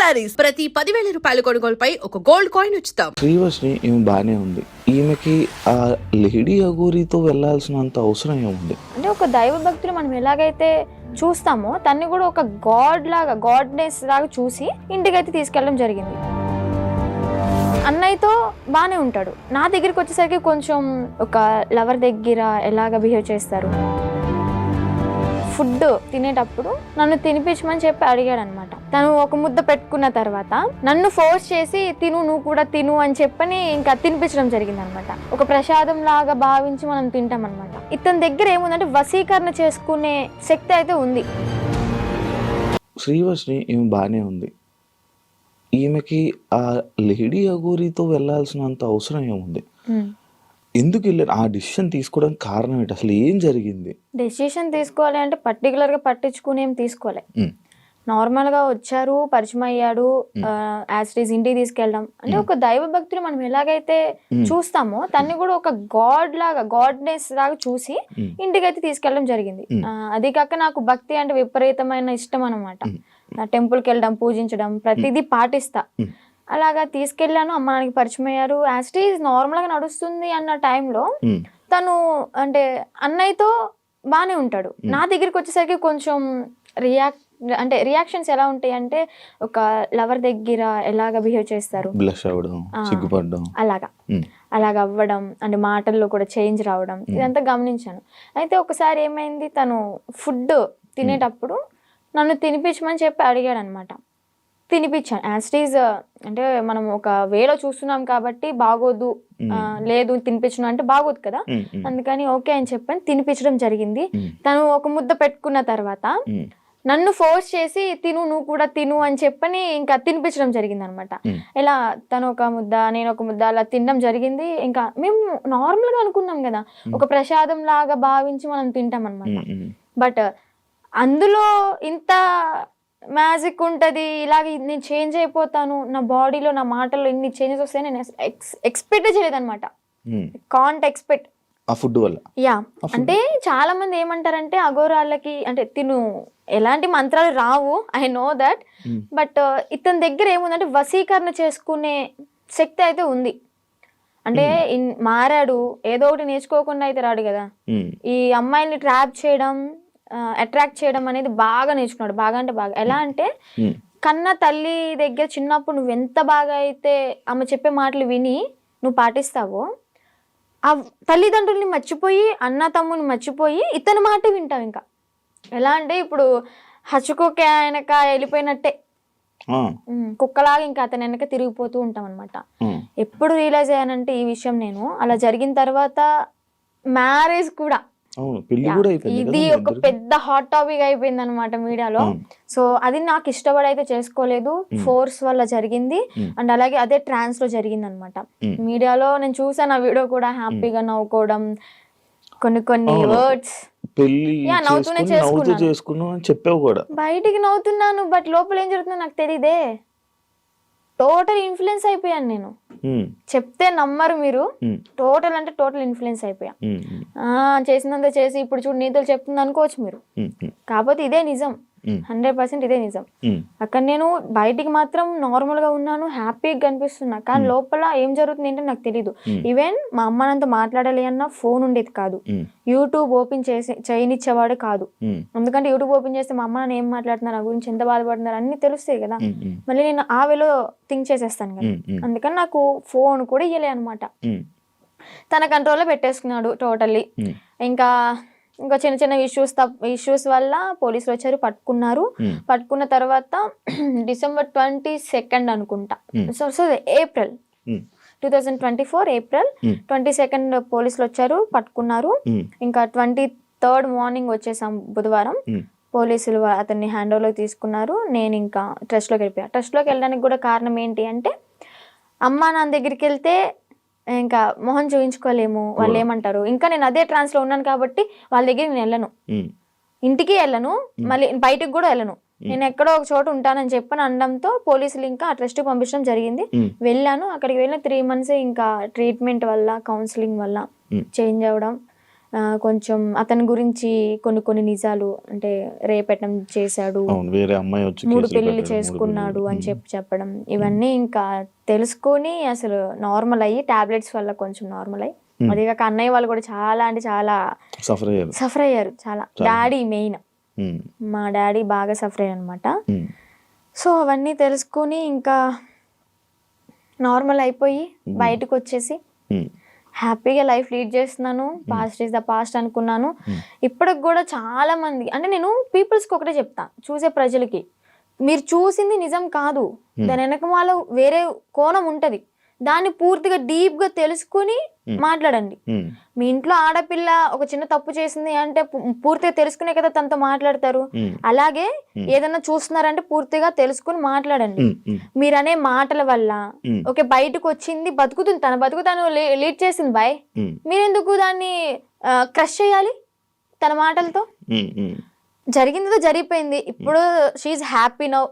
శారీస్. ప్రతి పదివేల రూపాయల కొనుగోలుపై ఒక గోల్డ్ కాయిన్ ఉచితం. శ్రీవశ్ని ఈమె బాగానే ఉంది. ఈమెకి ఆ లేడీ అగోరితో వెళ్ళాల్సినంత అవసరం ఏముంది? అంటే ఒక దైవ భక్తులు మనం ఎలాగైతే చూస్తామో తన్ని కూడా ఒక గాడ్ లాగా గాడ్నెస్ లాగా చూసి ఇంటికైతే తీసుకెళ్ళడం జరిగింది. అన్నయ్యతో బాగానే ఉంటాడు. నా దగ్గరికి వచ్చేసరికి కొంచెం ఒక లవర్ దగ్గర ఎలాగ బిహేవ్ చేస్తారు? ఫుడ్ తినేటప్పుడు నన్ను తినిపించమని చెప్పి అడిగాడు అనమాట తను ఒక ముద్ద పెట్టుకున్న తర్వాత నన్ను ఫోర్స్ చేసి తిను నువ్వు కూడా తిను అని చెప్పని ఇంకా తినిపించడం జరిగింది అనమాట ఒక ప్రసాదం లాగా భావించి మనం తింటాం అనమాట ఇతని దగ్గర ఏముందంటే వశీకరణ చేసుకునే శక్తి అయితే ఉంది. శ్రీవశ్ని ఈమె బాగానే ఉంది. ఈమెకి ఆ లేడీ అగోరితో వెళ్ళాల్సినంత అవసరం ఏముంది? ఎందుకు వెళ్ళారు? ఆ డిసిషన్ తీసుకోవడానికి కారణం ఏంటి? అసలు ఏం జరిగింది? డెసిషన్ తీసుకోవాలి అంటే పర్టికులర్గా పట్టించుకుని ఏం తీసుకోలే. ఉమ్, నార్మల్గా వచ్చారు పరిచయం అయ్యాడు యాజ్ ఈజ్ ఇంటికి తీసుకెళ్ళడం. అంటే ఒక దైవ భక్తులు మనం ఎలాగైతే చూస్తామో తన్ని కూడా ఒక గాడ్ లాగా గాడ్నెస్ లాగా చూసి ఉమ్, ఇంటికైతే తీసుకెళ్ళడం జరిగింది. మ్. ఆ, అది కాక నాకు భక్తి అంటే విపరీతమైన ఇష్టం అనమాట టెంపుల్కి వెళ్ళడం పూజించడం ప్రతిదీ పాటిస్తా. మ్. అలాగా తీసుకెళ్ళాను. అమ్మ నాన్నకి పరిచయం అయ్యారు. ఈజ్ నార్మల్గా నడుస్తుంది అన్న టైంలో తను అంటే అన్నయ్యతో బాగానే ఉంటాడు. నా దగ్గరికి వచ్చేసరికి కొంచెం రియాక్ట్ అంటే రియాక్షన్స్ ఎలా ఉంటాయి అంటే ఒక లవర్ దగ్గర ఎలాగ బిహేవ్ చేస్తారు? బ్లష్ అవ్వడం ఆ. సిగ్గుపడడం అలాగా. ఉమ్, అలాగ అవ్వడం అంటే మాటల్లో కూడా చేంజ్ రావడం ఇదంతా గమనించాను. అయితే ఒకసారి ఏమైంది తను ఫుడ్ తినేటప్పుడు నన్ను తినిపించమని చెప్పి అడిగాడు అనమాట తినిపించాను. యాస్టీజ్ అంటే మనం ఒక వేలో చూస్తున్నాం కాబట్టి బాగోదు లేదు తినిపించను అంటే బాగోదు కదా? అందుకని ఓకే అని చెప్పని తినిపించడం జరిగింది. తను ఒక ముద్ద పెట్టుకున్న తర్వాత నన్ను ఫోర్స్ చేసి తిను నువ్వు కూడా తిను అని చెప్పని ఇంకా తినిపించడం జరిగింది అనమాట ఇలా తను ఒక ముద్ద నేను ఒక ముద్ద అలా తినడం జరిగింది. ఇంకా మేము నార్మల్గా అనుకున్నాం కదా. ఒక ప్రసాదం లాగా భావించి మనం తింటాం అనమాట బట్ అందులో ఇంత మ్యాజిక్ ఉంటుంది ఇలాగ నేను చేంజ్ అయిపోతాను నా బాడీలో నా మాటల్లో ఇన్ని చేంజెస్ వస్తాయి నేను ఎక్స్ ఎక్స్పెక్ట్ చేయలేదన్నమాట. ఉమ్. కాంట్ ఎక్స్పెక్ట్ ఆ ఫుడ్ వల్ల? యా. అంటే చాలా మంది ఏమంటారంటే అఘోరాళ్ళకి అంటే తిను ఎలాంటి మంత్రాలు రావు ఐ నో దట్ బట్ ఇతని దగ్గర ఏముందంటే వశీకరణ చేసుకునే శక్తి అయితే ఉంది. అంటే ఇన్- మారాడు ఏదో ఒకటి నేర్చుకోకుండా అయితే రాడు కదా. ఉమ్, ఈ అమ్మాయిల్ని ట్రాప్ చేయడం అట్రాక్ట్ చేయడం అనేది బాగా నేర్చుకున్నాడు. బాగా అంటే బాగా. ఎలా అంటే ఉమ్, కన్న తల్లి దగ్గర చిన్నప్పుడు నువ్వు ఎంత బాగా అయితే ఆమె చెప్పే మాటలు విని నువ్వు పాటిస్తావో ఆ తల్లిదండ్రుల్ని మర్చిపోయి అన్న తమ్ముని మర్చిపోయి ఇతని మాట వింటావు ఇంకా. ఎలా అంటే ఇప్పుడు హచ్చుకోకే ఆయనక వెళ్ళిపోయినట్టే. కుక్కలాగా ఇంకా అతని వెనక తిరిగిపోతూ ఉంటాం అనమాట ఉమ్, ఎప్పుడు రియలైజ్ అయ్యానంటే ఈ విషయం నేను. అలా జరిగిన తర్వాత మ్యారేజ్ కూడా అవును పెళ్ళి కూడా అయిపోయింది ఇది ఒక? పెద్ద హాట్ టాపిక్ అయిపోయింది అనమాట మీడియాలో అవును. సో అది నాకు ఇష్టపడి అయితే చేసుకోలేదు ఫోర్స్ వల్ల జరిగింది. అండ్ అలాగే అదే ట్రాన్స్లో జరిగింది అనమాట. మీడియాలో నేను చూసాను ఆ వీడియో కూడా హ్యాపీగా నవ్వుకోవడం కొన్ని కొన్ని. వర్డ్స్ పెళ్ళి యా, నవ్వుతూనే చేసుకుని నవ్వుతూ చేసుకున్నాను. చెప్పావు కూడా బయటికి నవ్వుతున్నాను బట్ లోపల ఏం జరుగుతుందో నాకు తెలియదే టోటల్ ఇన్ఫ్లుయెన్స్ అయిపోయాను నేను. చెప్తే నమ్మరు మీరు. టోటల్ అంటే టోటల్ ఇన్ఫ్లుయెన్స్ అయిపోయా. చేసినంత చేసి ఇప్పుడు చూడు నీతులు చెప్తుంది అనుకోవచ్చు మీరు. కాకపోతే ఇదే నిజం. హండ్రెడ్ పర్సెంట్ ఇదే నిజం. అక్కడ నేను బయటికి మాత్రం నార్మల్గా ఉన్నాను హ్యాపీగా కనిపిస్తున్నా. కానీ లోపల ఏం జరుగుతుంది ఏంటో నాకు తెలియదు. ఈవెన్ మా అమ్మ నాతో మాట్లాడాలి అన్న ఫోన్ ఉండేది కాదు. యూట్యూబ్ ఓపెన్ చేసి చేయనిచ్చేవాడు కాదు. ఎందుకంటే యూట్యూబ్ ఓపెన్ చేస్తే మా అమ్మ నాన్న ఏం మాట్లాడుతున్నారు నా గురించి ఎంత బాధపడుతున్నారు అన్ని తెలుస్తాయి కదా. మళ్ళీ నేను ఆ వేలో థింక్ చేసేస్తాను కదా. అందుకని నాకు ఫోన్ కూడా ఇయ్యలే అనమాట తన కంట్రోల్లో పెట్టేసుకున్నాడు టోటల్లీ. ఇంకా ఇంకా చిన్న చిన్న ఇష్యూస్ ఇష్యూస్ వల్ల పోలీసులు వచ్చారు పట్టుకున్నారు. ఉమ్, పట్టుకున్న తర్వాత డిసెంబర్ ట్వంటీ సెకండ్ అనుకుంటా. Hmm. So so April two thousand twenty four April Hmm. Twenty second పోలీసులు వచ్చారు పట్టుకున్నారు. ఉమ్, ఇంకా ట్వంటీ థర్డ్ మార్నింగ్ వచ్చేసాం బుధవారం. ఉమ్, పోలీసులు అతన్ని హ్యాండ్ ఓవర్లోకి తీసుకున్నారు. నేను ఇంకా ట్రస్ట్లోకి వెళ్ళిపోయా. ట్రస్ట్లోకి వెళ్ళడానికి కూడా కారణం ఏంటి అంటే అమ్మ నాన్న దగ్గరికి వెళ్తే ఇంకా మొహం చూపించుకోలేము వాళ్ళు ఏమంటారు? ఇంకా నేను అదే ట్రాన్స్లో ఉన్నాను కాబట్టి వాళ్ళ దగ్గర నేను వెళ్ళను. ఇంటికి వెళ్ళను మళ్ళీ బయటికి కూడా వెళ్ళను. నేను ఎక్కడో ఒక చోట ఉంటానని చెప్పని అనడంతో పోలీసులు ఇంకా ట్రస్ట్ పంపించడం జరిగింది. వెళ్ళాను. అక్కడికి వెళ్ళిన త్రీ మంత్స్ ఇంకా ట్రీట్మెంట్ వల్ల కౌన్సిలింగ్ వల్ల. చేంజ్ అవ్వడం కొంచెం అతని గురించి కొన్ని కొన్ని నిజాలు అంటే రేపెట్టడం చేశాడు. వేరే అమ్మాయి వచ్చి మూడు పెళ్ళిళ్ళు మూడు చేసుకున్నాడు. అని చెప్పి చెప్పడం ఇవన్నీ ఇంకా తెలుసుకొని అసలు నార్మల్ అయ్యి టాబ్లెట్స్ వల్ల కొంచెం నార్మల్ అయ్యి. అదే కాక అన్నయ్య వాళ్ళు కూడా చాలా అంటే చాలా సఫర్ అయ్యారు. సఫర్ అయ్యారు చాలా. డాడీ మెయిన్ మా డాడీ బాగా సఫర్ అయ్యారు అనమాట సో అవన్నీ తెలుసుకొని ఇంకా నార్మల్ అయిపోయి బయటకు వచ్చేసి హ్యాపీగా లైఫ్ లీడ్ చేస్తున్నాను పాస్ట్ ఇస్ ద పాస్ట్ అనుకున్నాను. ఇప్పటికి కూడా చాలా మంది అంటే నేను పీపుల్స్కి ఒకటే చెప్తా చూసే ప్రజలకి. మీరు చూసింది నిజం కాదు. దాని వెనక వాళ్ళ వేరే కోణం ఉంటది. దాన్ని పూర్తిగా డీప్గా తెలుసుకుని మాట్లాడండి. మీ ఇంట్లో ఆడపిల్ల ఒక చిన్న తప్పు చేసింది అంటే పూర్తిగా తెలుసుకునే కదా తనతో మాట్లాడతారు. అలాగే ఏదైనా చూస్తున్నారంటే పూర్తిగా తెలుసుకుని మాట్లాడండి. ఉమ్, ఉమ్, మీరు అనే మాటల వల్ల ఓకే బయటకు వచ్చింది బతుకుతుంది తన బతుకు తను లీడ్ చేసింది బాయ్. మీరెందుకు దాన్ని క్రష్ చేయాలి తన మాటలతో? జరిగిందో జరిగిపోయింది. ఇప్పుడు షీఈ్ హ్యాపీ నౌ.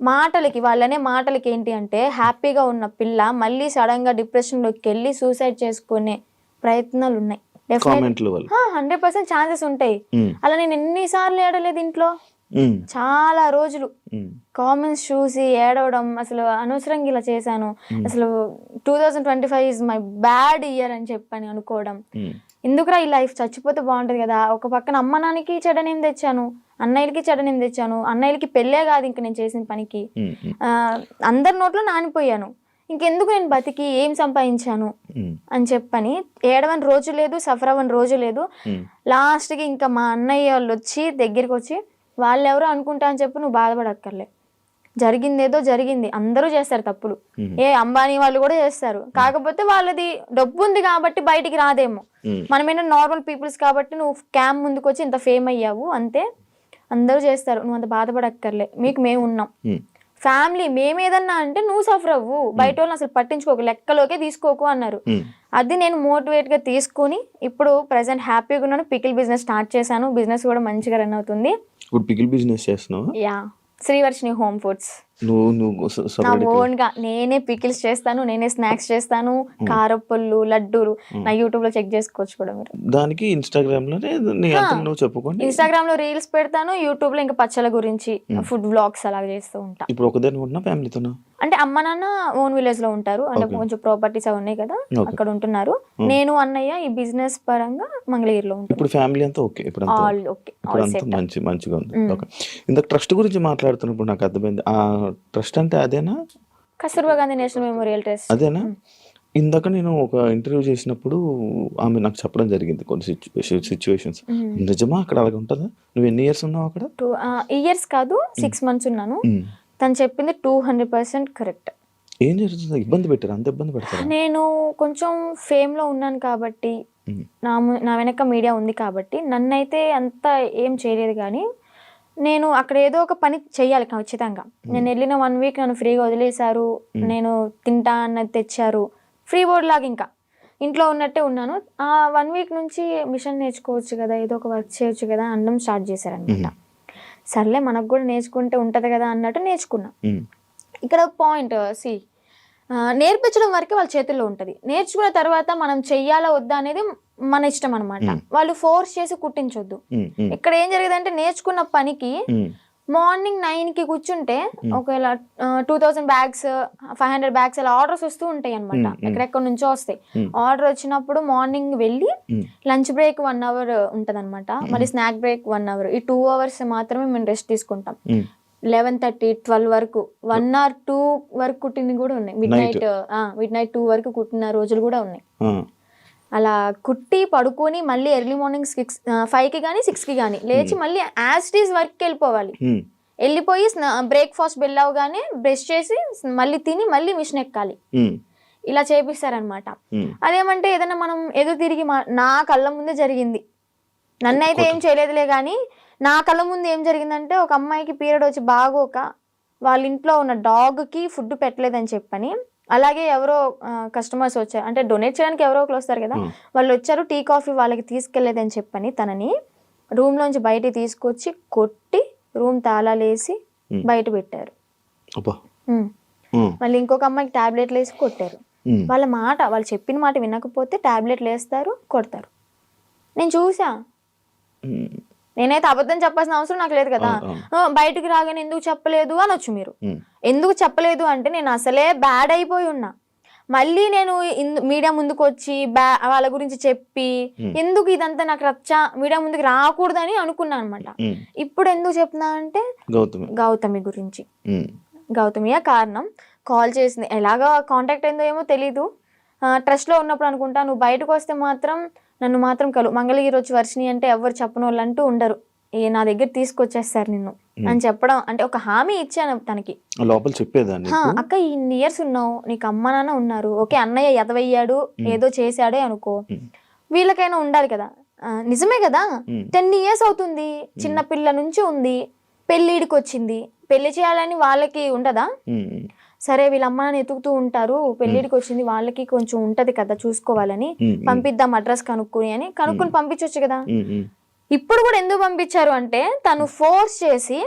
మాటలకి వాళ్ళనే మాటలకి ఏంటి అంటే హ్యాపీగా ఉన్న పిల్ల మళ్ళీ సడన్గా డిప్రెషన్లోకి వెళ్ళి సూసైడ్ చేసుకునే ప్రయత్నాలు ఉన్నాయి హండ్రెడ్ పర్సెంట్ ఛాన్సెస్ ఉంటాయి. అలా నేను ఎన్నిసార్లు ఏడలేదు ఇంట్లో? చాలా రోజులు కామెంట్స్ చూసి ఏడవడం అసలు అనవసరంగా ఇలా చేశాను. అసలు two thousand twenty five is my bad year అని చెప్పని అనుకోవడం. ఎందుకురా ఈ లైఫ్ చచ్చిపోతే బాగుంటుంది కదా? ఒక పక్కన అమ్మ నాన్నకి చెడనేం తెచ్చాను? అన్నయ్యలకి చెడనేం తెచ్చాను? అన్నయ్యలకి పెళ్ళే కాదు ఇంక నేను చేసిన పనికి. అందరి నోట్లో నానిపోయాను. ఇంకెందుకు నేను బతికి? ఏం సంపాదించాను? అని చెప్పని ఏడవని రోజు లేదు సఫర్ అవ్వని రోజు లేదు. లాస్ట్కి ఇంకా మా అన్నయ్య వాళ్ళు వచ్చి దగ్గరికి వచ్చి వాళ్ళు ఎవరో అనుకుంటా అని చెప్పి నువ్వు బాధపడక్కర్లే. జరిగిందేదో జరిగింది. అందరూ చేస్తారు తప్పులు. ఏ అంబానీ వాళ్ళు కూడా చేస్తారు. కాకపోతే వాళ్ళది డబ్బు ఉంది కాబట్టి బయటికి రాదేమో. మనమేనా నార్మల్ పీపుల్స్ కాబట్టి నువ్వు క్యామ్ ముందుకు వచ్చి ఇంత ఫేమ్ అయ్యావు అంతే. అందరూ చేస్తారు. నువ్వు అంత బాధపడక్కర్లే. మీకు మేము ఉన్నాం. ఫ్యామిలీ మేము ఏదన్నా అంటే నువ్వు సఫర్ అవ్వు. బయట వాళ్ళని అసలు పట్టించుకోకు. లెక్కలోకే తీసుకోకు అన్నారు. అది నేను మోటివేట్గా తీసుకొని ఇప్పుడు ప్రెసెంట్ హ్యాపీగా ఉన్నాను. పికిల్ బిజినెస్ స్టార్ట్ చేశాను. బిజినెస్ కూడా మంచిగా రన్ అవుతుంది. ఇప్పుడు పికిల్ బిజినెస్ చేస్తున్నావా? యా. Srivarshini home foods. నువ్వు నువ్వు నేనే పికిల్స్ చేస్తాను నేనే స్నాక్స్ చేస్తాను కారప్పళ్ళు లడ్డూలు నా యూట్యూబ్లో చెక్ చేసుకోవచ్చు కూడా మీరు. దానికి ఇన్స్టాగ్రామ్లోనే అంత నువ్వు చెప్పుకోండి. ఇన్స్టాగ్రామ్లో రీల్స్ పెడతాను యూట్యూబ్లో ఇంకా పచ్చల గురించి ఫుడ్ వ్లాగ్స్ అలా చేస్తూ ఉంటా. ఇప్పుడు ఒకదాని ఉన్నా ఫ్యామిలీతోనా? అంటే అమ్మ నాన్న ఓన్ విలేజ్లో ఉంటారు అంటే కొంచెం ప్రాపర్టీస్ అవి ఉన్నాయి కదా. అక్కడ ఉంటున్నారు. నేను అన్నయ్య ఈ బిజినెస్ పరంగా మంగళగిరిలో ఉంటాను ఇప్పుడు ఫ్యామిలీ అంతా ఓకే ఇప్పుడు ఆల్ ఓకే మంచి మంచిగా ఉంది. ఓకే. ఇందాక ట్రస్ట్ గురించి మాట్లాడుతున్నప్పుడు నాకు అర్థమైంది. ఆ ట్రస్ట్ అంటే అదేనా? Kasturba Gandhi national memorial trust. అదేనా? ఇందాక నేను ఒక ఇంటర్వ్యూ చేసినప్పుడు ఆమె నాకు చెప్పడం జరిగింది కొన్ని సిచ్యువేషన్స్ నిజమా? అక్కడ అలాగే ఉంటుందా? నువ్వు ఎన్ని ఇయర్స్ ఉన్నావు అక్కడ? టూ ఇయర్స్ కాదు సిక్స్ మంత్స్ ఉన్నాను. తను చెప్పింది టూ హండ్రెడ్ పర్సెంట్ కరెక్ట్ ఏం జరుగుతుంది? ఇబ్బంది పెట్టారు? అంత ఇబ్బంది పెడతారా? నేను కొంచెం ఫేమ్లో ఉన్నాను కాబట్టి. నా నా వెనక మీడియా ఉంది కాబట్టి నన్నైతే అంత ఏం చేయలేదు కానీ నేను అక్కడ ఏదో ఒక పని చెయ్యాలి ఖచ్చితంగా నేను వెళ్ళిన వన్ వీక్ నన్ను ఫ్రీగా వదిలేశారు. నేను తింటా అన్నది తెచ్చారు. ఫ్రీ బోర్డ్ లాగా ఇంకా. ఇంట్లో ఉన్నట్టే ఉన్నాను. ఆ వన్ వీక్ నుంచి మిషన్ నేర్చుకోవచ్చు కదా ఏదో ఒక వర్క్ చేయొచ్చు కదా అనడం స్టార్ట్ చేశారనమాట. సర్లే మనకు కూడా నేర్చుకుంటే ఉంటది కదా అన్నట్టు నేర్చుకున్నా. ఇక్కడ పాయింట్ సి నేర్పించడం వరకే వాళ్ళ చేతుల్లో ఉంటుంది. నేర్చుకున్న తర్వాత మనం చెయ్యాలా వద్దా అనేది మన ఇష్టం అనమాట వాళ్ళు ఫోర్స్ చేసి కుట్టించొద్దు. ఇక్కడ ఏం జరిగేదంటే నేర్చుకున్న పనికి. మార్నింగ్ నైన్కి కూర్చుంటే ఒకవేళ two thousand bags five hundred bags అలా ఆర్డర్స్ వస్తూ ఉంటాయి అనమాట ఎక్కడెక్కడ నుంచో వస్తాయి. ఆర్డర్ వచ్చినప్పుడు మార్నింగ్ వెళ్ళి. లంచ్ బ్రేక్ వన్ అవర్ ఉంటది అనమాట మళ్ళీ స్నాక్ బ్రేక్ వన్ అవర్. ఈ టూ అవర్స్ మాత్రమే మేము రెస్ట్ తీసుకుంటాం. లెవెన్ థర్టీ ట్వెల్వ్ వరకు వన్ ఆర్ టూ వరకు కుట్టినవి కూడా ఉన్నాయి. Midnight midnight two వరకు కుట్టిన రోజులు కూడా ఉన్నాయి. అలా కుట్టి పడుకొని మళ్ళీ ఎర్లీ మార్నింగ్ సిక్స్ ఫైవ్కి కానీ సిక్స్కి కానీ లేచి మళ్ళీ యాస్టీస్ వర్క్కి వెళ్ళిపోవాలి. ఉమ్. వెళ్ళిపోయి బ్రేక్ఫాస్ట్ వెళ్ళవగానే బ్రష్ చేసి మళ్ళీ తిని మళ్ళీ మిషన్ ఎక్కాలి. ఉమ్. ఇలా చేపిస్తారనమాట ఉమ్. అదేమంటే ఏదైనా మనం ఎదురు తిరిగి నా కళ్ళ ముందే జరిగింది. నన్నైతే ఏం చేయలేదులే కానీ నా కళ్ళ ముందు ఏం జరిగిందంటే ఒక అమ్మాయికి పీరియడ్ వచ్చి బాగోక వాళ్ళ ఇంట్లో ఉన్న డాగ్కి ఫుడ్ పెట్టలేదని చెప్పని అలాగే ఎవరో కస్టమర్స్ వచ్చారు. అంటే డొనేట్ చేయడానికి ఎవరో ఒకరు వస్తారు కదా వాళ్ళు వచ్చారు టీ కాఫీ వాళ్ళకి తీసుకెళ్ళేదని చెప్పని తనని రూమ్ లోంచి బయటికి తీసుకొచ్చి కొట్టి రూమ్ తాళాలేసి బయట పెట్టారు. మళ్ళీ ఇంకొక అమ్మాయికి టాబ్లెట్లు వేసి కొట్టారు. వాళ్ళ మాట వాళ్ళు చెప్పిన మాట వినకపోతే టాబ్లెట్లు వేస్తారు కొడతారు. నేను చూసా నేనైతే అబద్ధం చెప్పాల్సిన అవసరం నాకు లేదు కదా. బయటికి రాగానే ఎందుకు చెప్పలేదు అనొచ్చు మీరు. ఉమ్, ఎందుకు చెప్పలేదు అంటే నేను అసలే బ్యాడ్ అయిపోయి ఉన్నా. మళ్ళీ నేను మీడియా ముందుకు వచ్చి బ్యా వాళ్ళ గురించి చెప్పి. ఎందుకు ఇదంతా నాకు రచ్చ మీడియా ముందుకు రాకూడదని అనుకున్నాను అనమాట ఇప్పుడు ఎందుకు చెప్తున్నా అంటే గౌతమి. గౌతమి గురించి. ఉమ్, గౌతమియే కారణం. కాల్ చేసింది ఎలాగా కాంటాక్ట్ అయిందో ఏమో తెలీదు. ట్రస్ట్లో ఉన్నప్పుడు అనుకుంటా నువ్వు బయటకు వస్తే మాత్రం నన్ను మాత్రం కలు మంగళగిరి వచ్చి వర్షిని అంటే ఎవరు చెప్పని వాళ్ళు అంటూ ఉండరు. ఏ నా దగ్గర తీసుకొచ్చేస్తారు నిన్ను. అని చెప్పడం అంటే ఒక హామీ ఇచ్చాను తనకి. లోపల చెప్పేదాన్ని "హా, అక్క ఇన్ని ఇయర్స్ ఉన్నావు. నీకు అమ్మ నాన్న ఉన్నారు. ఓకే అన్నయ్య ఎదవయ్యాడు. ఏదో చేశాడే అనుకో. వీళ్ళకైనా ఉండాలి కదా. నిజమే కదా? టెన్ ఇయర్స్ అవుతుంది. చిన్న పిల్ల నుంచి ఉంది. పెళ్ళిడికి వచ్చింది. పెళ్ళి చేయాలని వాళ్ళకి ఉండదా? సరే వీళ్ళ అమ్మ నాన్న ఎతుకుతూ ఉంటారు పెళ్ళిడికి వచ్చింది వాళ్ళకి కొంచెం ఉంటది కదా చూసుకోవాలని పంపిద్దాం అడ్రస్ కనుక్కుని అని. కనుక్కుని పంపించవచ్చు కదా. ఇప్పుడు కూడా ఎందుకు పంపించారు అంటే తను ఫోర్స్ చేసి